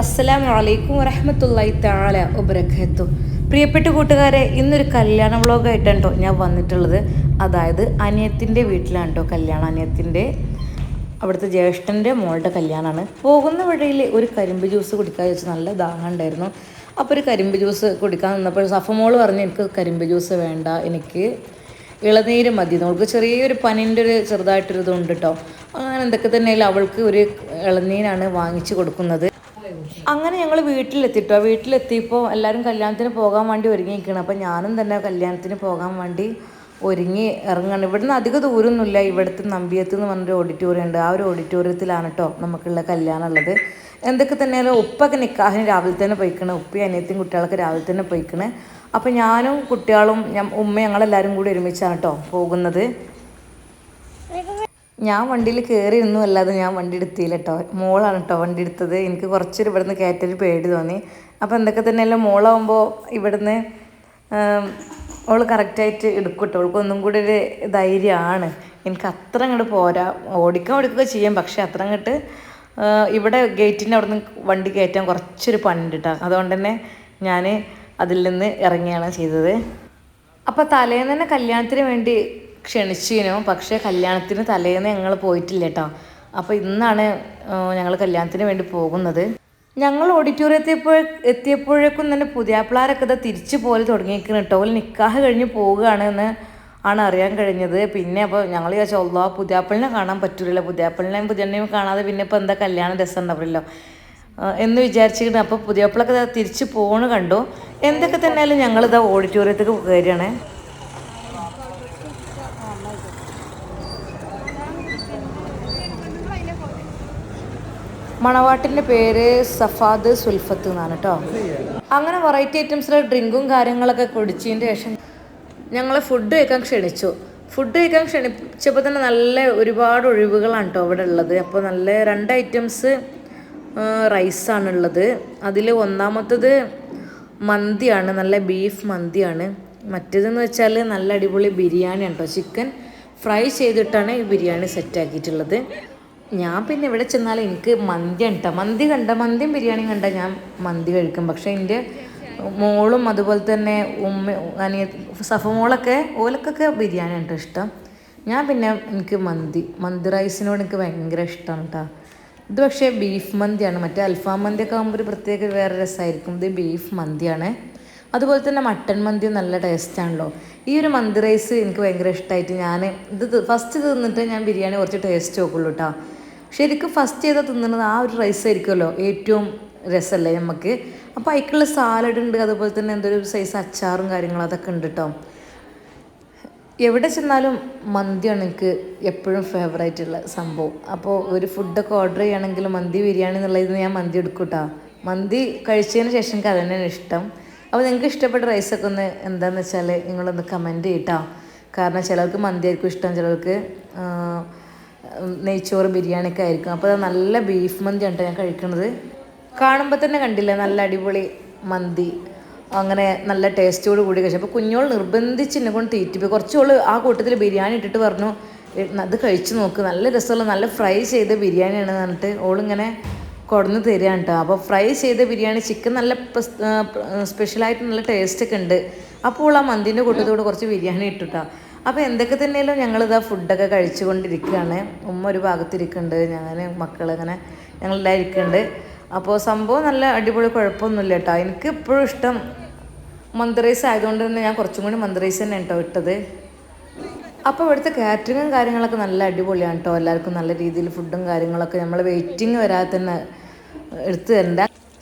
അസ്സലാമു വലൈക്കും വറഹമത്തല്ലായി താല ഉബരഖത്തു പ്രിയപ്പെട്ട കൂട്ടുകാരെ ഇന്നൊരു കല്യാണ വ്ളോഗായിട്ടാണ് കേട്ടോ ഞാൻ വന്നിട്ടുള്ളത്. അതായത് അനിയത്തിന്റെ വീട്ടിലാണ് കേട്ടോ കല്യാണം. അനിയത്തിന്റെ അവിടുത്തെ ജ്യേഷ്ഠന്റെ മോളുടെ കല്യാണമാണ് പോകുന്ന വഴിയിൽ ഒരു കരിമ്പ് ജ്യൂസ് കുടിക്കാൻ വെച്ച് നല്ല ദാഹം ഉണ്ടായിരുന്നു. അപ്പോൾ ഒരു കരിമ്പ് ജ്യൂസ് കുടിക്കാൻ നിന്നപ്പോൾ സഫ മോൾ പറഞ്ഞു എനിക്ക് കരിമ്പ് ജ്യൂസ് വേണ്ട. എനിക്ക് ഇളനീര് മതി. നമുക്ക് ചെറിയൊരു പനിന്റെ ഒരു ചെറുതായിട്ടൊരു ഇതുണ്ട് കേട്ടോ അങ്ങനെ എന്തൊക്കെ തന്നെയായാലും അവൾക്ക് ഒരു ഇളനീരാണ് വാങ്ങിച്ചു കൊടുക്കുന്നത്. അങ്ങനെ ഞങ്ങൾ വീട്ടിലെത്തിട്ടോ. വീട്ടിലെത്തിയപ്പോൾ എല്ലാവരും കല്യാണത്തിന് പോകാൻ വേണ്ടി ഒരുങ്ങി നിൽക്കണം അപ്പോൾ ഞാനും തന്നെ കല്യാണത്തിന് പോകാൻ വേണ്ടി ഒരുങ്ങി ഇറങ്ങണം. ഇവിടുന്ന് അധിക ദൂരമൊന്നുമില്ല ഇവിടുത്തെ നമ്പിയത്ത് എന്ന് പറഞ്ഞൊരു ഓഡിറ്റോറിയം ഉണ്ട് ആ ഒരു ഓഡിറ്റോറിയത്തിലാണ് കേട്ടോ നമുക്കുള്ള കല്യാണം ഉള്ളത് എന്തൊക്കെ തന്നെയാലും ഉപ്പൊക്കെ നിക്കാഹിന് രാവിലെ തന്നെ പോയിക്കണേ. ഉപ്പി അനിയത്തിയും കുട്ടികളൊക്കെ രാവിലെ തന്നെ പോയിക്കണേ. അപ്പം ഞാനും കുട്ടികളും ഉമ്മ ഞങ്ങളെല്ലാവരും കൂടി ഒരുമിച്ചാണ് കേട്ടോ പോകുന്നത്. ഞാൻ വണ്ടിയിൽ കയറിയിരുന്നു അല്ലാതെ ഞാൻ വണ്ടി എടുത്തില്ല കേട്ടോ മോളാണ് കേട്ടോ വണ്ടി എടുത്തത്. എനിക്ക് കുറച്ചൊരു ഇവിടുന്ന് കയറ്റൊരു പേടി തോന്നി. അപ്പോൾ എന്തൊക്കെ തന്നെയല്ല മോളാവുമ്പോൾ ഇവിടുന്ന് അവൾ കറക്റ്റായിട്ട് എടുക്കും കേട്ടോ അവൾക്ക് ഒന്നും കൂടി ഒരു ധൈര്യമാണ്. എനിക്ക് അത്ര അങ്ങോട്ട് പോരാ. ഓടിക്കാൻ ഓടിക്കുക ചെയ്യാം പക്ഷേ അത്ര അങ്ങോട്ട് ഇവിടെ ഗേറ്റിന്റെ അവിടെ നിന്ന് വണ്ടി കയറ്റാൻ കുറച്ചൊരു പണി കേട്ടോ അതുകൊണ്ട് തന്നെ ഞാൻ അതിൽ നിന്ന് ഇറങ്ങിയാണ് ചെയ്തത്. അപ്പോൾ തലേന്ന് തന്നെ കല്യാണത്തിന് വേണ്ടി ക്ഷണിച്ചിരുന്നു. പക്ഷേ കല്യാണത്തിന് തലേന്ന് ഞങ്ങൾ പോയിട്ടില്ല കേട്ടോ അപ്പോൾ ഇന്നാണ് ഞങ്ങൾ കല്യാണത്തിന് വേണ്ടി പോകുന്നത്. ഞങ്ങൾ ഓഡിറ്റോറിയത്തിൽ എത്തിയപ്പോഴേക്കും തന്നെ പുതിയാപ്പിളാരൊക്കെ ഇത് തിരിച്ചു പോലെ തുടങ്ങിയിരിക്കുന്നു കേട്ടോ ഓൽ നിക്കാഹ് കഴിഞ്ഞ് പോവുകയാണ് എന്ന് ആണ് അറിയാൻ കഴിഞ്ഞത്. പിന്നെ അപ്പോൾ ഞങ്ങൾ ചോദിച്ചാൽ ഒല്ലോ പുതിയാപ്പിളിനെ കാണാൻ പറ്റൂലല്ലോ. പുതിയാപ്പിളിനെയും പുതിയണ്ണയും കാണാതെ പിന്നെ ഇപ്പോൾ എന്താ കല്യാണം രസം ഉണ്ടാവില്ലല്ലോ. എന്ന് വിചാരിച്ചിട്ട് അപ്പോൾ പുതിയപ്പിളൊക്കെ തിരിച്ച് പോണ് കണ്ടു. എന്തൊക്കെ തന്നെയാലും ഞങ്ങളിതാ ഓഡിറ്റോറിയത്തേക്ക് കയറിയാണ്. മണവാട്ടിന്റെ പേര് സഫാദ് സുൽഫത്ത് എന്നാണ് കേട്ടോ അങ്ങനെ വെറൈറ്റി ഐറ്റംസിലെ ഡ്രിങ്കും കാര്യങ്ങളൊക്കെ കുടിച്ചതിന്റെ ശേഷം ഞങ്ങൾ ഫുഡ് കഴിക്കാൻ ക്ഷണിച്ചു. ഫുഡ് കഴിക്കാൻ ക്ഷണിച്ചപ്പോൾ തന്നെ നല്ല ഒരുപാട് ഒഴിവുകളാണ് കേട്ടോ ഇവിടെ ഉള്ളത്. അപ്പോൾ നല്ല രണ്ട് ഐറ്റംസ് റൈസാണ് ഉള്ളത്. അതിൽ ഒന്നാമത്തത് മന്തിയാണ് നല്ല ബീഫ് മന്തിയാണ്. മറ്റേതെന്ന് വെച്ചാൽ നല്ല അടിപൊളി ബിരിയാണി കേട്ടോ ചിക്കൻ ഫ്രൈ ചെയ്തിട്ടാണ് ഈ ബിരിയാണി സെറ്റാക്കിയിട്ടുള്ളത് ഞാൻ പിന്നെ ഇവിടെ ചെന്നാൽ എനിക്ക് മന്തി കണ്ട മന്തി കണ്ട മന്തിയും ബിരിയാണിയും കണ്ട ഞാൻ മന്തി കഴിക്കും. പക്ഷെ എന്റെ മോളും അതുപോലെ തന്നെ ഉമ്മ അനിയ സഫമോളൊക്കെ ഓലക്കൊക്കെ ബിരിയാണി കേട്ടോ ഇഷ്ടം. ഞാൻ പിന്നെ എനിക്ക് മന്തി മന്തി റൈസിനോട് എനിക്ക് ഭയങ്കര ഇഷ്ടം കേട്ടോ ഇത് പക്ഷേ ബീഫ് മന്തിയാണ്. മറ്റേ അൽഫാം മന്തിയൊക്കെ ആകുമ്പോൾ ഒരു പ്രത്യേക വേറെ രസമായിരിക്കും ഇത് ബീഫ് മന്തിയാണ്. അതുപോലെ തന്നെ മട്ടൻ മന്തി നല്ല ടേസ്റ്റാണല്ലോ. ഈ ഒരു മന്തി റൈസ് എനിക്ക് ഭയങ്കര ഇഷ്ടമായിട്ട് ഞാൻ ഇത് ഫസ്റ്റ് തിന്നിട്ട് ഞാൻ ബിരിയാണി കുറച്ച് ടേസ്റ്റ് നോക്കുള്ളൂ കേട്ടോ ശരിക്കും ഫസ്റ്റ് ചെയ്താൽ തിന്നുന്നത് ആ ഒരു റൈസ് ആയിരിക്കുമല്ലോ. ഏറ്റവും രസമല്ലേ നമുക്ക് അപ്പോൾ അതിക്കുള്ള സാലഡ് ഉണ്ട് അതുപോലെ തന്നെ എന്തൊരു സൈസ് അച്ചാറും കാര്യങ്ങളും അതൊക്കെ ഉണ്ട് കേട്ടോ എവിടെ ചെന്നാലും മന്തിയാണ് എനിക്ക് എപ്പോഴും ഫേവറേറ്റ് ഉള്ള സംഭവം. അപ്പോൾ ഒരു ഫുഡൊക്കെ ഓർഡർ ചെയ്യുകയാണെങ്കിൽ മന്തി ബിരിയാണി എന്നുള്ളത് ഞാൻ മന്തി എടുക്കും കേട്ടോ മന്തി കഴിച്ചതിന് ശേഷം എനിക്ക് അതന്നെയാണ് ഇഷ്ടം. അപ്പോൾ നിങ്ങൾക്ക് ഇഷ്ടപ്പെട്ട റൈസൊക്കെ ഒന്ന് എന്താണെന്ന് വെച്ചാൽ നിങ്ങളൊന്ന് കമന്റ് ചെയ്യട്ടോ കാരണം ചിലർക്ക് മന്തി ആയിരിക്കും ഇഷ്ടം ചിലർക്ക് നെയ്ച്ചോറ് ബിരിയാണിയൊക്കെ ആയിരിക്കും. അപ്പോൾ നല്ല ബീഫ് മന്തി കേട്ടോ ഞാൻ കഴിക്കുന്നത് കാണുമ്പോൾ തന്നെ കണ്ടില്ല നല്ല അടിപൊളി മന്തി. അങ്ങനെ നല്ല ടേസ്റ്റോട് കൂടി കഴിച്ചു. അപ്പോൾ കുഞ്ഞോൾ നിർബന്ധിച്ച് എന്നെ കൊണ്ട് തീറ്റിപ്പി കുറച്ചോൾ ആ കൂട്ടത്തിൽ ബിരിയാണി ഇട്ടിട്ട് പറഞ്ഞു അത് കഴിച്ചു നോക്ക്. നല്ല രസമുള്ള നല്ല ഫ്രൈ ചെയ്ത ബിരിയാണിയാണ് പറഞ്ഞിട്ട് ഓളിങ്ങനെ കൊടുന്ന് തരികയാണ് കേട്ടോ അപ്പോൾ ഫ്രൈ ചെയ്ത ബിരിയാണി ചിക്കൻ നല്ല സ്പെഷ്യലായിട്ട് നല്ല ടേസ്റ്റൊക്കെ ഉണ്ട്. അപ്പോൾ ആ മന്തിന്റെ കൂട്ടത്തോട് കുറച്ച് ബിരിയാണി ഇട്ടുട്ടോ. അപ്പോൾ എന്തൊക്കെ തന്നെയല്ലോ ഞങ്ങളിതാ ഫുഡൊക്കെ കഴിച്ചുകൊണ്ടിരിക്കുകയാണ്. ഉമ്മ ഒരു ഭാഗത്തിരിക്കുന്നുണ്ട് ഞാൻ മക്കളങ്ങനെ ഞങ്ങളെല്ലാം ഇരിക്കുന്നുണ്ട്. അപ്പോൾ സംഭവം നല്ല അടിപൊളി കുഴപ്പമൊന്നുമില്ല കേട്ടോ. എനിക്ക് ഇപ്പോഴും ഇഷ്ടം മന്ത് റൈസ് ആയതുകൊണ്ട് തന്നെ ഞാൻ കുറച്ചും കൂടി മന്ത് റൈസ് തന്നെ കേട്ടോ ഇട്ടത്. അപ്പോൾ ഇവിടുത്തെ കാറ്ററിങ്ങും കാര്യങ്ങളൊക്കെ നല്ല അടിപൊളിയാണ് കേട്ടോ. എല്ലാവർക്കും നല്ല രീതിയിൽ ഫുഡും കാര്യങ്ങളൊക്കെ നമ്മൾ വെയിറ്റിംഗ് വരാതെ തന്നെ എടുത്തു തരണ്ട.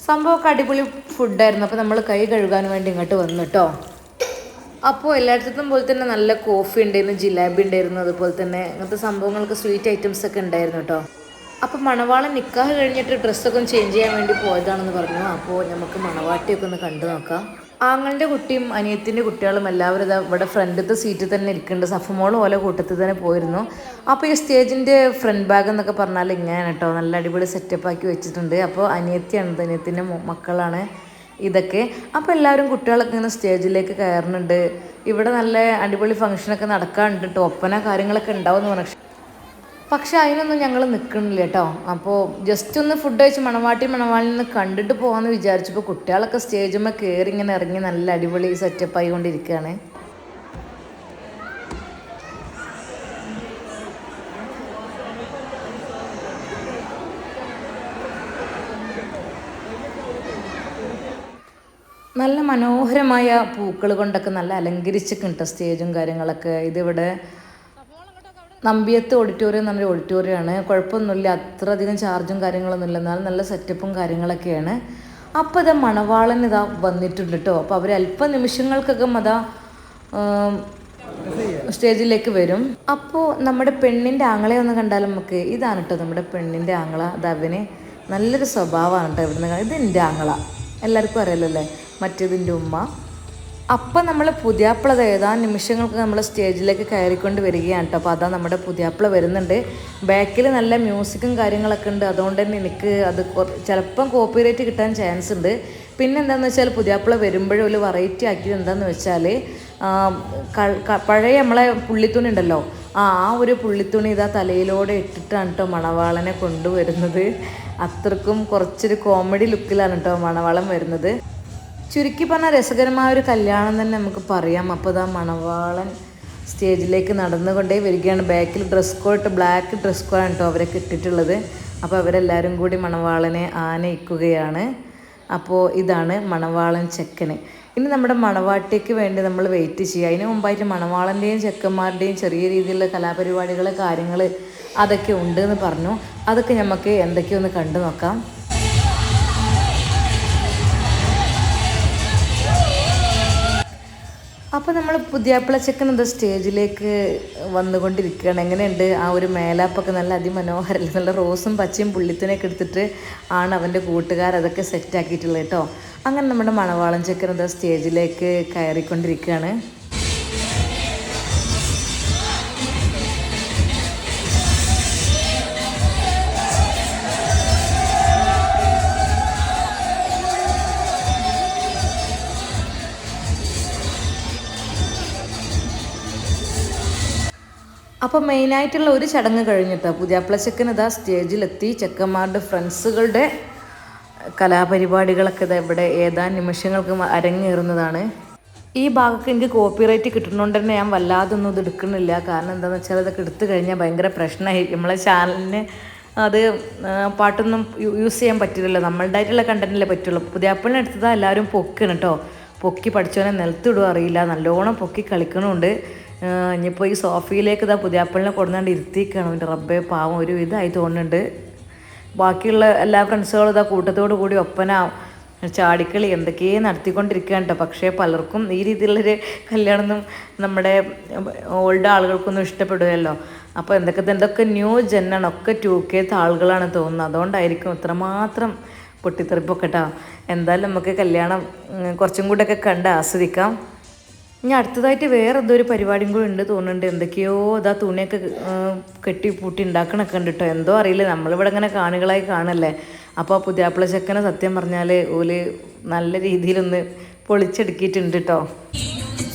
സംഭവമൊക്കെ അടിപൊളി ഫുഡായിരുന്നു. അപ്പോൾ നമ്മൾ കൈ കഴുകാൻ വേണ്ടി ഇങ്ങോട്ട് വന്നു കേട്ടോ. അപ്പോൾ എല്ലായിടത്തും പോലെ തന്നെ നല്ല കോഫി ഉണ്ടായിരുന്നു ജിലാബി ഉണ്ടായിരുന്നു അതുപോലെ തന്നെ അങ്ങനത്തെ സംഭവങ്ങൾക്ക് സ്വീറ്റ് ഐറ്റംസ് ഒക്കെ ഉണ്ടായിരുന്നു കേട്ടോ അപ്പോൾ മണവാള നിക്കാഹ് കഴിഞ്ഞിട്ട് ഡ്രസ്സൊക്കെ ചേഞ്ച് ചെയ്യാൻ വേണ്ടി പോയതാണെന്ന് പറഞ്ഞു. അപ്പോൾ നമുക്ക് മണവാട്ടിയൊക്കെ ഒന്ന് കണ്ടു നോക്കാം. ആങ്ങളുടെ കുട്ടിയും അനിയത്തിന്റെ കുട്ടികളും എല്ലാവരും ഇതാ ഇവിടെ ഫ്രണ്ടിലത്തെ സീറ്റിൽ തന്നെ ഇരിക്കുന്നുണ്ട്. സഫമോളും ഓല കൂട്ടത്തിൽ തന്നെ പോയിരുന്നു. അപ്പോൾ ഈ സ്റ്റേജിന്റെ ഫ്രണ്ട് ബാഗ് എന്നൊക്കെ പറഞ്ഞാൽ ഇങ്ങനെ കേട്ടോ നല്ല അടിപൊളി സെറ്റപ്പ് ആക്കി വെച്ചിട്ടുണ്ട്. അപ്പോൾ അനിയത്തിയാണ് അനിയത്തിന്റെ മക്കളാണ്. ഇതൊക്കെ. അപ്പോൾ എല്ലാവരും കുട്ടികളൊക്കെ ഇങ്ങനെ സ്റ്റേജിലേക്ക് കയറുന്നുണ്ട്. ഇവിടെ നല്ല അടിപൊളി ഫംഗ്ഷനൊക്കെ നടക്കാറുണ്ട് കേട്ടോ ഒപ്പന കാര്യങ്ങളൊക്കെ ഉണ്ടാവും എന്ന് പറഞ്ഞു. പക്ഷെ അതിനൊന്നും ഞങ്ങൾ നിൽക്കണില്ല കേട്ടോ അപ്പോൾ ജസ്റ്റ് ഒന്ന് ഫുഡ് കഴിച്ച് മണവാട്ടി മണവാളിൽ നിന്ന് കണ്ടിട്ട് പോകാമെന്ന് വിചാരിച്ചപ്പോൾ കുട്ടികളൊക്കെ സ്റ്റേജുമ്മേ കയറി ഇങ്ങനെ ഇറങ്ങി നല്ല അടിപൊളി സെറ്റപ്പ് ആയിക്കൊണ്ടിരിക്കുകയാണ്. നല്ല മനോഹരമായ പൂക്കൾ കൊണ്ടൊക്കെ നല്ല അലങ്കരിച്ചൊക്കെ ഉണ്ട് സ്റ്റേജും കാര്യങ്ങളൊക്കെ. ഇതിവിടെ നമ്പിയത്ത് ഓഡിറ്റോറിയം എന്ന് പറഞ്ഞൊരു ഓഡിറ്റോറിയമാണ്. കുഴപ്പമൊന്നുമില്ല. അത്ര അധികം ചാർജും കാര്യങ്ങളൊന്നുമില്ല എന്നാലും നല്ല സെറ്റപ്പും കാര്യങ്ങളൊക്കെയാണ്. അപ്പോൾ ഇതാ മണവാളൻ ഇതാ വന്നിട്ടുണ്ട് കേട്ടോ. അപ്പോൾ അവർ അല്പ നിമിഷങ്ങൾക്കൊക്കെ അതാ സ്റ്റേജിലേക്ക് വരും. അപ്പോൾ നമ്മുടെ പെണ്ണിന്റെ ആങ്ങളെ ഒന്ന് കണ്ടാൽ നമുക്ക് ഇതാണ് കേട്ടോ നമ്മുടെ പെണ്ണിന്റെ ആങ്ങള. അത് അവന് നല്ലൊരു സ്വഭാവമാണ് കേട്ടോ ഇവിടുന്ന്. ഇത് എന്റെ ആങ്ങള. എല്ലാവർക്കും അറിയാലോ അല്ലേ? മറ്റേതിന്റെ ഉമ്മ. അപ്പം നമ്മൾ പുതിയാപ്പിള ദേ ഏതാ നിമിഷങ്ങൾക്ക് നമ്മൾ സ്റ്റേജിലേക്ക് കയറിക്കൊണ്ട് വരികയാണ് കേട്ടോ. അപ്പോൾ അതാ നമ്മുടെ പുതിയാപ്പിള വരുന്നുണ്ട്. ബാക്കിൽ നല്ല മ്യൂസിക്കും കാര്യങ്ങളൊക്കെ ഉണ്ട്. അതുകൊണ്ട് തന്നെ എനിക്ക് അത് ചിലപ്പം കോപ്പിറൈറ്റ് കിട്ടാൻ ചാൻസ് ഉണ്ട്. പിന്നെ എന്താണെന്ന് വെച്ചാൽ പുതിയാപ്പിള വരുമ്പോഴും ഒരു വെറൈറ്റി ആക്കിയത് എന്താണെന്ന് വെച്ചാൽ പഴയ നമ്മളെ പുള്ളിത്തുണി ഉണ്ടല്ലോ. ആ ഒരു പുള്ളിത്തുണി ഇതാ തലയിലൂടെ ഇട്ടിട്ടാണ് കേട്ടോ മണവാളനെ കൊണ്ടുവരുന്നത്. അത്രക്കും കുറച്ചൊരു കോമഡി ലുക്കിലാണ് കേട്ടോ മണവാളം വരുന്നത്. ചുരുക്കി പറഞ്ഞാൽ രസകരമായ ഒരു കല്യാണം തന്നെ നമുക്ക് പറയാം. അപ്പോൾ ഇതാ മണവാളൻ സ്റ്റേജിലേക്ക് നടന്നുകൊണ്ടേ വരികയാണ്. ബാക്കിൽ ഡ്രസ് കോട്ട് ബ്ലാക്ക് ഡ്രസ് കോഡാണ് കേട്ടോ അവരൊക്കെ ഇട്ടിട്ടുള്ളത്. അപ്പോൾ അവരെല്ലാവരും കൂടി മണവാളനെ ആനയിക്കുകയാണ്. അപ്പോൾ ഇതാണ് മണവാളൻ ചെക്കന്. ഇനി നമ്മുടെ മണവാട്ടിക്ക് വേണ്ടി നമ്മൾ വെയിറ്റ് ചെയ്യുക. അതിന് മുമ്പായിട്ട് മണവാളന്റെയും ചെക്കന്മാരുടെയും ചെറിയ രീതിയിലുള്ള കലാപരിപാടികൾ കാര്യങ്ങൾ അതൊക്കെ ഉണ്ട് എന്ന് പറഞ്ഞു. അതൊക്കെ നമുക്ക് എന്തൊക്കെയൊന്ന് കണ്ടു നോക്കാം. അപ്പോൾ നമ്മൾ പുതിയാപ്പിള ചെക്കൻ എന്താ സ്റ്റേജിലേക്ക് വന്നുകൊണ്ടിരിക്കുകയാണ്. എങ്ങനെയുണ്ട്? ആ ഒരു മേലാപ്പൊക്കെ നല്ല അതിമനോഹരല്ലേ? നല്ല റോസും പച്ചയും പുള്ളിത്തിനൊക്കെ എടുത്തിട്ട് ആണ് അവന്റെ കൂട്ടുകാർ അതൊക്കെ സെറ്റാക്കിയിട്ടുള്ളത് കേട്ടോ. അങ്ങനെ നമ്മുടെ മണവാളം ചെക്കൻ എന്താ സ്റ്റേജിലേക്ക് കയറിക്കൊണ്ടിരിക്കുകയാണ്. അപ്പോൾ മെയിനായിട്ടുള്ള ഒരു ചടങ്ങ് കഴിഞ്ഞിട്ട് പുതിയാപ്പിള ചെക്കൻ ഇതാ സ്റ്റേജിലെത്തി. ചെക്കന്മാരുടെ ഫ്രണ്ട്സുകളുടെ കലാപരിപാടികളൊക്കെ ഇതാ ഇവിടെ ഏതാനും നിമിഷങ്ങൾക്ക് അരങ്ങേറുന്നതാണ്. ഈ ഭാഗത്ത് എനിക്ക് കോപ്പിറൈറ്റ് കിട്ടുന്നതുകൊണ്ട് തന്നെ ഞാൻ വല്ലാതൊന്നും ഇത് എടുക്കുന്നില്ല. കാരണം എന്താണെന്ന് വെച്ചാൽ ഇതൊക്കെ എടുത്തു കഴിഞ്ഞാൽ ഭയങ്കര പ്രശ്നമായിരിക്കും നമ്മളെ ചാനലിന് അത് പാട്ടൊന്നും യൂസ് ചെയ്യാൻ പറ്റില്ലല്ലോ. നമ്മളുടെ ആയിട്ടുള്ള കണ്ടന്റിലേ പറ്റുള്ളൂ. പുതിയാപ്പിളിനെ എടുത്തതാ എല്ലാവരും പൊക്കണം കേട്ടോ പൊക്കി പഠിച്ചവനെ നിലത്തിടുക അറിയില്ല. നല്ലോണം പൊക്കി കളിക്കണമുണ്ട് ഇനിയിപ്പോൾ ഈ സോഫയിലേക്ക് ഇതാ പുതിയാപ്പിളിനെ കൊടുന്നാണ്ട് ഇരുത്തിക്കണം അവന്റെ റബ്ബേ പാവം ഒരു ഇതായി തോന്നുന്നുണ്ട്. ബാക്കിയുള്ള എല്ലാ ഫ്രണ്ട്സുകളും ഇതാ കൂട്ടത്തോടു കൂടി ഒപ്പന ചാടിക്കളി എന്തൊക്കെയോ നടത്തിക്കൊണ്ടിരിക്കുകയാണ് കേട്ടോ പക്ഷേ പലർക്കും ഈ രീതിയിലുള്ളൊരു കല്യാണമൊന്നും നമ്മുടെ ഓൾഡ് ആളുകൾക്കൊന്നും ഇഷ്ടപ്പെടുകയല്ലോ. അപ്പോൾ എന്തൊക്കെ എന്തൊക്കെ ന്യൂ ജെന്നാണ്. ഒക്കെ ടു കെത്തെ ആളുകളാണ് തോന്നുന്നത്. അതുകൊണ്ടായിരിക്കും ഇത്രമാത്രം പൊട്ടിത്തെറിപ്പൊക്കെ കേട്ടോ എന്തായാലും നമുക്ക് കല്യാണം കുറച്ചും കൂടെയൊക്കെ കണ്ട് ആസ്വദിക്കാം. ഇനി അടുത്തതായിട്ട് വേറെ എന്തോ ഒരു പരിപാടിയും കൂടി ഉണ്ട് തോന്നുന്നുണ്ട്. എന്തൊക്കെയോ ഇതാ തുണിയൊക്കെ കെട്ടി പൂട്ടി ഉണ്ടാക്കണൊക്കെ ഉണ്ട് കേട്ടോ എന്തോ അറിയില്ല. നമ്മളിവിടെ ഇങ്ങനെ കാണികളായി കാണല്ലേ. അപ്പോൾ ആ പുതിയാപ്പിള ചെക്കനെ സത്യം പറഞ്ഞാൽ ഓൽ നല്ല രീതിയിലൊന്ന് പൊളിച്ചെടുക്കിയിട്ടുണ്ട് കേട്ടോ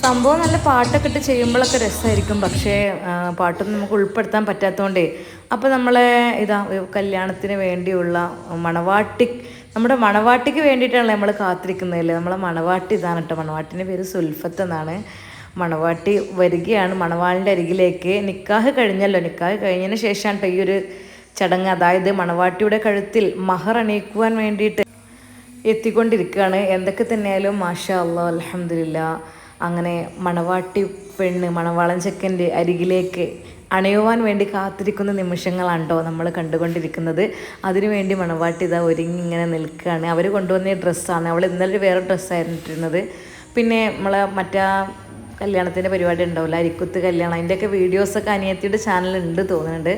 സംഭവം നല്ല പാട്ടൊക്കെ ഇട്ട് ചെയ്യുമ്പോഴൊക്കെ രസമായിരിക്കും പക്ഷേ പാട്ടൊന്നും നമുക്ക് ഉൾപ്പെടുത്താൻ പറ്റാത്തതുകൊണ്ടേ അപ്പോൾ നമ്മളെ ഇതാ കല്യാണത്തിന് വേണ്ടിയുള്ള മണവാട്ടി നമ്മുടെ മണവാട്ടിക്ക് വേണ്ടിയിട്ടാണ് നമ്മൾ കാത്തിരിക്കുന്നതല്ലേ നമ്മളെ മണവാട്ടി ഇതാണ് കേട്ടോ. മണവാട്ടിന്റെ പേര് സുൽഫത്ത് എന്നാണ്. മണവാട്ടി വരികയാണ്. മണവാളിന്റെ അരികിലേക്ക് നിക്കാഹ് കഴിഞ്ഞല്ലോ. നിക്കാഹ് കഴിഞ്ഞതിന് ശേഷമാണ് ഈ ഒരു ചടങ്ങ്. അതായത് മണവാട്ടിയുടെ കഴുത്തിൽ മഹർ അണിയിക്കുവാൻ വേണ്ടിയിട്ട് എത്തിക്കൊണ്ടിരിക്കുകയാണ്. എന്തൊക്കെ തന്നെയായാലും മാഷ അള്ളാഹ് അലഹമില്ല അങ്ങനെ മണവാട്ടി പെണ്ണ് മണവാളൻ ചെക്കന്റെ അരികിലേക്ക് അണയുവാൻ വേണ്ടി കാത്തിരിക്കുന്ന നിമിഷങ്ങളാണ് നമ്മൾ കണ്ടുകൊണ്ടിരിക്കുന്നത്. അതിനുവേണ്ടി മണവാട്ടി ഇതാ ഒരുങ്ങി ഇങ്ങനെ നിൽക്കുകയാണ്. അവർ കൊണ്ടുവന്ന ഡ്രസ്സാണ് അവൾ ഇന്നലെ വേറെ ഡ്രസ്സായിരുന്നു ഇട്ടിരുന്നത്. പിന്നെ നമ്മളെ മറ്റാ കല്യാണത്തിന്റെ പരിപാടി ഉണ്ടാവില്ല? അരിക്കുത്ത് കല്യാണം. അതിന്റെയൊക്കെ വീഡിയോസൊക്കെ അനിയത്തിയുടെ ചാനലുണ്ട് തോന്നുന്നുണ്ട്.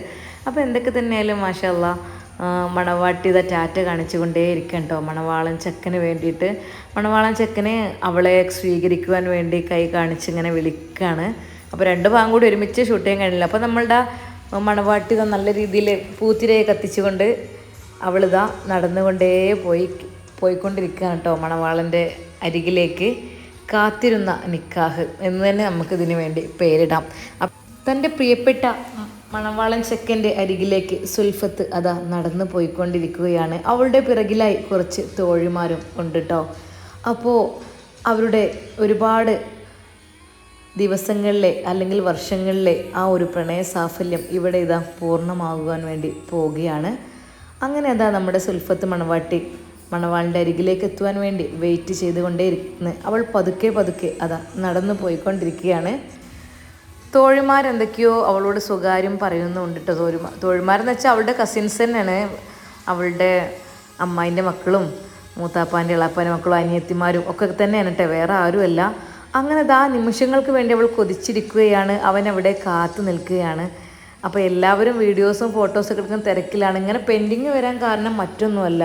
അപ്പോൾ എന്തൊക്കെ തന്നെയായാലും മാഷല്ല മണവാട്ടി ഇതാ ടാറ്റ കാണിച്ചുകൊണ്ടേ ഇരിക്കണം കേട്ടോ. മണവാളൻ ചെക്കന് വേണ്ടിയിട്ട്. മണവാളൻ ചെക്കന് അവളെ സ്വീകരിക്കുവാൻ വേണ്ടി കൈ കാണിച്ചിങ്ങനെ വിളിക്കുകയാണ്. അപ്പോൾ രണ്ട് ഭാഗം കൂടി ഒരുമിച്ച് ഷൂട്ട് ചെയ്യാൻ കഴിയില്ല. അപ്പോൾ നമ്മളുടെ മണവാട്ടി നല്ല രീതിയിൽ പൂത്തിരയെ കത്തിച്ചുകൊണ്ട് അവളിതാ നടന്നുകൊണ്ടേ പോയി പോയിക്കൊണ്ടിരിക്കുകയാണ് കേട്ടോ മണവാളന്റെ അരികിലേക്ക്. കാത്തിരുന്ന നിക്കാഹ് എന്ന് തന്നെ നമുക്ക് ഇതിനു വേണ്ടി പേരിടാം. തന്റെ പ്രിയപ്പെട്ട മണവാളൻ ചെക്കന്റെ അരികിലേക്ക് സുൽഫത്ത് അതാ നടന്നു പോയിക്കൊണ്ടിരിക്കുകയാണ്. അവളുടെ പിറകിലായി കുറച്ച് തോഴിമാരും ഉണ്ട് കേട്ടോ അപ്പോൾ അവരുടെ ഒരുപാട് ദിവസങ്ങളിലെ അല്ലെങ്കിൽ വർഷങ്ങളിലെ ആ ഒരു പ്രണയ സാഫല്യം ഇവിടെ ഇതാ പൂർണമാകുവാൻ വേണ്ടി പോവുകയാണ്. അങ്ങനെ അതാ നമ്മുടെ സുൽഫത്ത് മണവാട്ടി മണവാളിന്റെ അരികിലേക്ക് എത്തുവാൻ വേണ്ടി വെയിറ്റ് ചെയ്തുകൊണ്ടേയിരിക്കുന്നു. അവൾ പതുക്കെ പതുക്കെ അതാ നടന്നു പോയിക്കൊണ്ടിരിക്കുകയാണ്. തോഴിമാരെന്തൊക്കെയോ അവളോട് സ്വകാര്യം പറയുന്നുണ്ട് കേട്ടോ തോഴിമാർ. തോഴിമാരെന്ന് വെച്ചാൽ അവളുടെ കസിൻസ് തന്നെയാണ്. അവളുടെ അമ്മായിന്റെ മക്കളും മൂത്താപ്പാന്റെ ഇളാപ്പാന്റെ മക്കളും അനിയത്തിമാരും ഒക്കെ തന്നെയാണ് കേട്ടോ വേറെ ആരുമല്ല. അങ്ങനെ ദാ നിമിഷങ്ങൾക്ക് വേണ്ടി അവൾ കൊതിച്ചിരിക്കുകയാണ്. അവൻ അവിടെ കാത്തു നിൽക്കുകയാണ്. അപ്പോൾ എല്ലാവരും വീഡിയോസും ഫോട്ടോസൊക്കെ എടുക്കുന്ന തിരക്കിലാണ്. ഇങ്ങനെ പെൻഡിങ് വരാൻ കാരണം മറ്റൊന്നുമല്ല.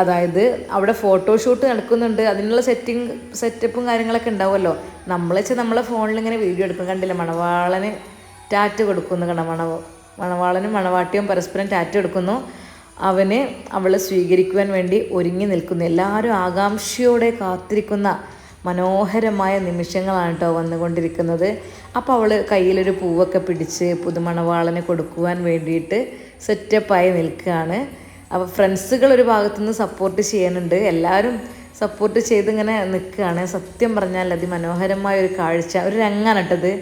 അതായത് അവിടെ ഫോട്ടോഷൂട്ട് നടക്കുന്നുണ്ട്. അതിനുള്ള സെറ്റിംഗ് സെറ്റപ്പും കാര്യങ്ങളൊക്കെ ഉണ്ടാവുമല്ലോ. നമ്മൾ വെച്ച് നമ്മളെ ഫോണിൽ ഇങ്ങനെ വീഡിയോ എടുക്കും. കണ്ടില്ല? മണവാളന് ടാറ്റ് കൊടുക്കുന്നു കണ്ട? മണവ മണവാളനും മണവാട്ടിയും പരസ്പരം ടാറ്റ് എടുക്കുന്നു അവന് അവളെ സ്വീകരിക്കുവാൻ വേണ്ടി ഒരുങ്ങി നിൽക്കുന്നു. എല്ലാവരും ആകാംക്ഷയോടെ കാത്തിരിക്കുന്ന മനോഹരമായ നിമിഷങ്ങളാണ് കേട്ടോ വന്നുകൊണ്ടിരിക്കുന്നത്. അപ്പോൾ അവൾ കയ്യിലൊരു പൂവൊക്കെ പിടിച്ച് പുതുമണവാളനെ കൊടുക്കുവാൻ വേണ്ടിയിട്ട് സെറ്റപ്പായി നിൽക്കുകയാണ്. അപ്പോൾ ഫ്രണ്ട്സുകൾ ഒരു ഭാഗത്തുനിന്ന് സപ്പോർട്ട് ചെയ്യുന്നുണ്ട്. എല്ലാവരും സപ്പോർട്ട് ചെയ്ത് ഇങ്ങനെ നിൽക്കുകയാണ്. സത്യം പറഞ്ഞാൽ അതിമനോഹരമായ ഒരു കാഴ്ച ഒരു രംഗാണ് ഇട്ടത്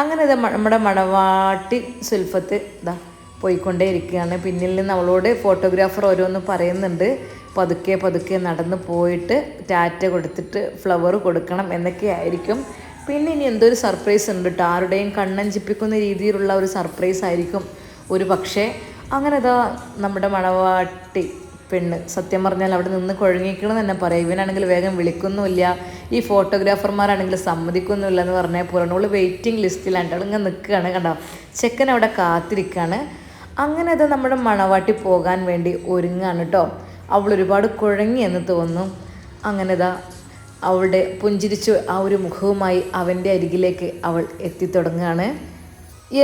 അങ്ങനെ ഇത് നമ്മുടെ മണവാട്ടി സുൽഫത്ത് ഇതാ പോയിക്കൊണ്ടേ ഇരിക്കുകയാണ് പിന്നിൽ നിന്ന് അവളോട് ഫോട്ടോഗ്രാഫർ ഓരോന്ന് പറയുന്നുണ്ട്. പതുക്കെ പതുക്കെ നടന്ന് പോയിട്ട് ടാറ്റ കൊടുത്തിട്ട് ഫ്ലവർ കൊടുക്കണം എന്നൊക്കെ ആയിരിക്കും. പിന്നെ ഇനി എന്തൊരു സർപ്രൈസ് ഉണ്ട് കേട്ടോ ആരുടെയും കണ്ണഞ്ചിപ്പിക്കുന്ന രീതിയിലുള്ള ഒരു സർപ്രൈസ് ആയിരിക്കും ഒരു പക്ഷേ അങ്ങനെ ഇതാ നമ്മുടെ മണവാട്ടി പെണ്ണ് സത്യം പറഞ്ഞാൽ അവിടെ നിന്ന് കുഴങ്ങിക്കണം തന്നെ പറയാം. ഇവനാണെങ്കിൽ വേഗം വിളിക്കുന്നുമില്ല. ഈ ഫോട്ടോഗ്രാഫർമാരാണെങ്കിൽ സമ്മതിക്കുന്നുമില്ല എന്ന് പറഞ്ഞാൽ പുറണോൾ വെയിറ്റിംഗ് ലിസ്റ്റിലാണ് ഇങ്ങനെ നിൽക്കുകയാണ് കണ്ടോ. ചെക്കൻ അവിടെ കാത്തിരിക്കുകയാണ്. അങ്ങനെ അത് നമ്മുടെ മണവാട്ടി പോകാൻ വേണ്ടി ഒരുങ്ങാണ് കേട്ടോ അവൾ ഒരുപാട് കുഴങ്ങി എന്ന് തോന്നുന്നു. അങ്ങനെ ഇതാ അവളുടെ പുഞ്ചിരിച്ചു ആ ഒരു മുഖവുമായി അവന്റെ അരികിലേക്ക് അവൾ എത്തിത്തുടങ്ങുകയാണ്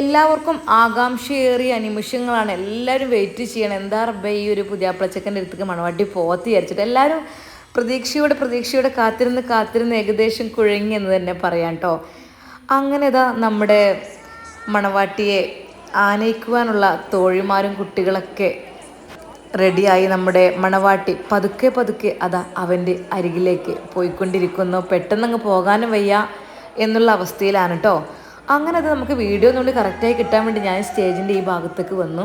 എല്ലാവർക്കും ആകാംക്ഷയേറിയ നിമിഷങ്ങളാണ് എല്ലാവരും വെയിറ്റ് ചെയ്യണം. എന്താ റബ്ബേ ഈ ഒരു പുതിയ പുതിയാപ്പിളച്ചക്കന്റെ അടുത്തേക്ക് മണവാട്ടി പോകത്ത് വിചാരിച്ചിട്ട് എല്ലാവരും പ്രതീക്ഷയോടെ പ്രതീക്ഷയോടെ കാത്തിരുന്ന് കാത്തിരുന്ന് ഏകദേശം കുഴങ്ങി എന്ന് തന്നെ പറയാം കേട്ടോ അങ്ങനെ ഇതാ നമ്മുടെ മണവാട്ടിയെ ആനയിക്കുവാനുള്ള തോഴിമാരും കുട്ടികളൊക്കെ റെഡിയായി നമ്മുടെ മണവാട്ടി പതുക്കെ പതുക്കെ അതാ അവന്റെ അരികിലേക്ക് പോയിക്കൊണ്ടിരിക്കുന്നു. പെട്ടെന്നങ്ങ് പോകാനും വയ്യ എന്നുള്ള അവസ്ഥയിലാണ് കേട്ടോ അങ്ങനെ അത് നമുക്ക് വീഡിയോ ഒന്നുകൂടി കറക്റ്റായി കിട്ടാൻ വേണ്ടി ഞാൻ സ്റ്റേജിന്റെ ഈ ഭാഗത്തേക്ക് വന്നു.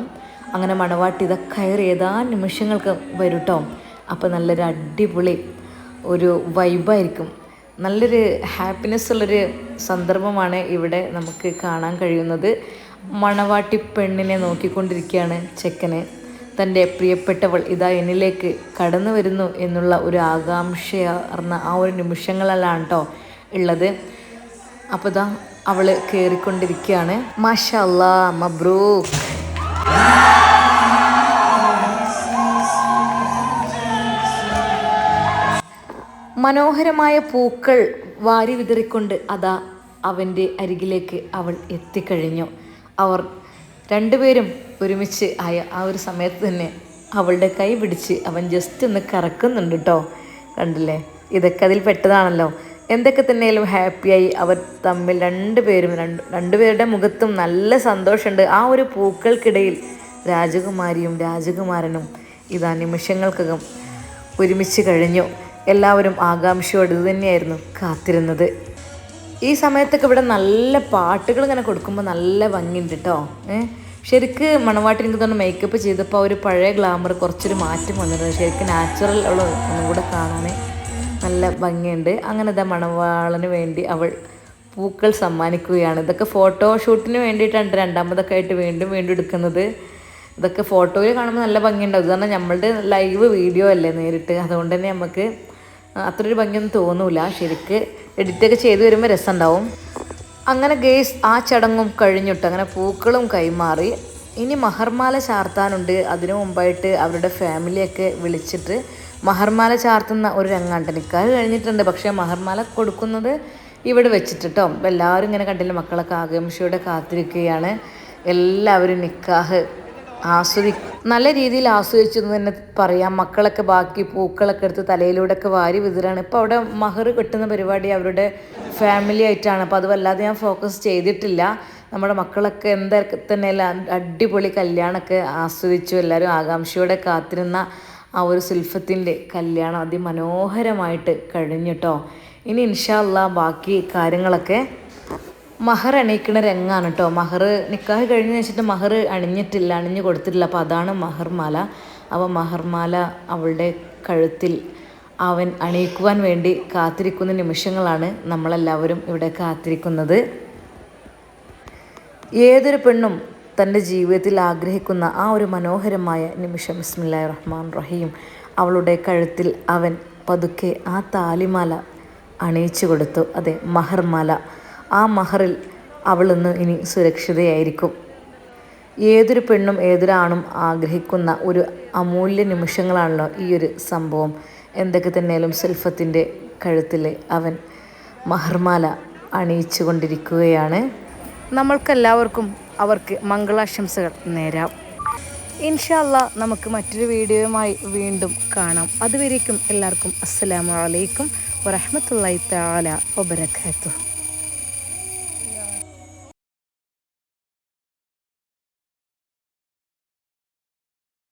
അങ്ങനെ മണവാട്ടി ഇതൊക്കെ കയറി ഏതാനും നിമിഷങ്ങൾക്ക് വരും കേട്ടോ അപ്പോൾ നല്ലൊരു അടിപൊളി ഒരു വൈബായിരിക്കും നല്ലൊരു ഹാപ്പിനെസ് ഉള്ളൊരു സന്ദർഭമാണ് ഇവിടെ നമുക്ക് കാണാൻ കഴിയുന്നത്. മണവാട്ടി പെണ്ണിനെ നോക്കിക്കൊണ്ടിരിക്കുകയാണ് ചെക്കന്. തന്റെ പ്രിയപ്പെട്ടവൾ ഇതാ എന്നിലേക്ക് കടന്നു വരുന്നു എന്നുള്ള ഒരു ആകാംക്ഷയാർന്ന ആ ഒരു നിമിഷങ്ങളെല്ലാം കേട്ടോ ഉള്ളത്. അപ്പോൾ ഇതാ അവൾ കയറിക്കൊണ്ടിരിക്കുകയാണ് മാഷല്ലാ മബ്രൂക്ക്. മനോഹരമായ പൂക്കൾ വാരി വിതറിക്കൊണ്ട് അതാ അവന്റെ അരികിലേക്ക് അവൾ എത്തിക്കഴിഞ്ഞു. അവർ രണ്ടുപേരും ഒരുമിച്ച് ആയ ആ ഒരു സമയത്ത് തന്നെ അവളുടെ കൈ പിടിച്ച് അവൻ ജസ്റ്റ് ഒന്ന് കറക്കുന്നുണ്ട് കേട്ടോ കണ്ടില്ലേ? ഇതൊക്കെ അതിൽ പെട്ടതാണല്ലോ. എന്തൊക്കെ തന്നെയാലും ഹാപ്പിയായി അവർ തമ്മിൽ രണ്ടുപേരും രണ്ട് രണ്ടുപേരുടെ മുഖത്തും നല്ല സന്തോഷമുണ്ട്. ആ ഒരു പൂക്കൾക്കിടയിൽ രാജകുമാരിയും രാജകുമാരനും ഇതാ നിമിഷങ്ങൾക്കകം ഒരുമിച്ച് കഴിഞ്ഞു. എല്ലാവരും ആകാംക്ഷയോടെ ഇത് തന്നെയായിരുന്നു കാത്തിരുന്നത്. ഈ സമയത്തൊക്കെ ഇവിടെ നല്ല പാട്ടുകൾ ഇങ്ങനെ കൊടുക്കുമ്പോൾ നല്ല ഭംഗിയുണ്ട് കേട്ടോ ഏഹ് ശരിക്ക് മണവാട്ടി എനിക്ക് തോന്നുന്നു മേക്കപ്പ് ചെയ്തപ്പോൾ ഒരു പഴയ ഗ്ലാമർ കുറച്ചൊരു മാറ്റം വന്നിട്ടുണ്ട്. ശരിക്കും നാച്ചുറൽ ഉള്ള ഒന്നും കൂടെ കാണാൻ നല്ല ഭംഗിയുണ്ട്. അങ്ങനെ ഇതാ മണവാളന് വേണ്ടി അവൾ പൂക്കൾ സമ്മാനിക്കുകയാണ്. ഇതൊക്കെ ഫോട്ടോ ഷൂട്ടിന് വേണ്ടിയിട്ടാണ് രണ്ടാമതൊക്കെ ആയിട്ട് വീണ്ടും വീണ്ടും എടുക്കുന്നത്. ഇതൊക്കെ ഫോട്ടോയിൽ കാണുമ്പോൾ നല്ല ഭംഗിയുണ്ടാവും കാരണം നമ്മളുടെ ലൈവ് വീഡിയോ അല്ലേ നേരിട്ട്. അതുകൊണ്ട് തന്നെ നമുക്ക് അത്രയൊരു ഭംഗിയൊന്നും തോന്നൂല. ശരിക്ക് എഡിറ്റൊക്കെ ചെയ്ത് വരുമ്പോൾ രസമുണ്ടാവും അങ്ങനെ ഗേസ് ആ ചടങ്ങും കഴിഞ്ഞിട്ട് അങ്ങനെ പൂക്കളും കൈമാറി. ഇനി മഹർമാല ചാർത്താനുണ്ട്. അതിനു മുമ്പായിട്ട് അവരുടെ ഫാമിലിയൊക്കെ വിളിച്ചിട്ട് മഹർമാല ചാർത്തുന്ന ഒരു രംഗാണ്ട് നിൽക്കാതെ കഴിഞ്ഞിട്ടുണ്ട്. പക്ഷേ മഹർമാല കൊടുക്കുന്നത് ഇവിടെ വെച്ചിട്ട് കേട്ടോ അപ്പോൾ എല്ലാവരും ഇങ്ങനെ കണ്ടില്ല മക്കളൊക്കെ ആകാംക്ഷയോടെ കാത്തിരിക്കുകയാണ്. എല്ലാവരും നിക്കാഹ് ആസ്വദി നല്ല രീതിയിൽ ആസ്വദിച്ചു എന്ന് തന്നെ പറയാം. മക്കളൊക്കെ ബാക്കി പൂക്കളൊക്കെ എടുത്ത് തലയിലൂടെ ഒക്കെ വാരി വിതറാണ് ഇപ്പോൾ അവിടെ മഹർ കെട്ടുന്ന പരിപാടി അവരുടെ ഫാമിലി ആയിട്ടാണ്. അപ്പോൾ അത് വല്ലാതെ ഞാൻ ഫോക്കസ് ചെയ്തിട്ടില്ല. നമ്മുടെ മക്കളൊക്കെ എന്തൊക്കെ തന്നെ അടിപൊളി കല്യാണമൊക്കെ ആസ്വദിച്ചു. എല്ലാവരും ആകാംക്ഷയോടെ കാത്തിരുന്ന ആ ഒരു സുൽഫത്തിന്റെ കല്യാണം അതിമനോഹരമായിട്ട് കഴിഞ്ഞിട്ടോ ഇനി ഇൻഷാല്ല ബാക്കി കാര്യങ്ങളൊക്കെ മഹർ അണിയിക്കുന്ന രംഗാണ് കേട്ടോ മഹർ നിക്കാഹ് കഴിഞ്ഞ് വെച്ചിട്ട് മഹർ അണിഞ്ഞിട്ടില്ല അണിഞ്ഞു കൊടുത്തിട്ടില്ല. അപ്പോൾ അതാണ് മഹർമാല. അപ്പോൾ മഹർമാല അവളുടെ കഴുത്തിൽ അവൻ അണിയിക്കുവാൻ വേണ്ടി കാത്തിരിക്കുന്ന നിമിഷങ്ങളാണ് നമ്മളെല്ലാവരും ഇവിടെ കാത്തിരിക്കുന്നത്. ഏതൊരു പെണ്ണും തന്റെ ജീവിതത്തിൽ ആഗ്രഹിക്കുന്ന ആ ഒരു മനോഹരമായ നിമിഷം ബിസ്മില്ലാ റഹ്മാൻ റഹീം. അവളുടെ കഴുത്തിൽ അവൻ പതുക്കെ ആ താലിമാല അണിയിച്ചു കൊടുത്തു. അതെ മഹർമാല. ആ മഹറിൽ അവളിന്ന് ഇനി സുരക്ഷിതയായിരിക്കും. ഏതൊരു പെണ്ണും ഏതൊരാണും ആഗ്രഹിക്കുന്ന ഒരു അമൂല്യ നിമിഷങ്ങളാണല്ലോ ഈ ഒരു സംഭവം. എന്തൊക്കെ തന്നെയാലും സെൽഫത്തിന്റെ കഴുത്തിലെ അവൻ മഹർമാല അണിയിച്ചു കൊണ്ടിരിക്കുകയാണ് നമ്മൾക്കെല്ലാവർക്കും അവർക്ക് മംഗളാശംസകൾ നേരാം. ഇൻഷല്ല നമുക്ക് മറ്റൊരു വീഡിയോയുമായി വീണ്ടും കാണാം. അതുവരേക്കും എല്ലാവർക്കും അസ്സലാമു അലൈക്കും വറഹമത്തല്ലാ തആല വബറകാതുഹു.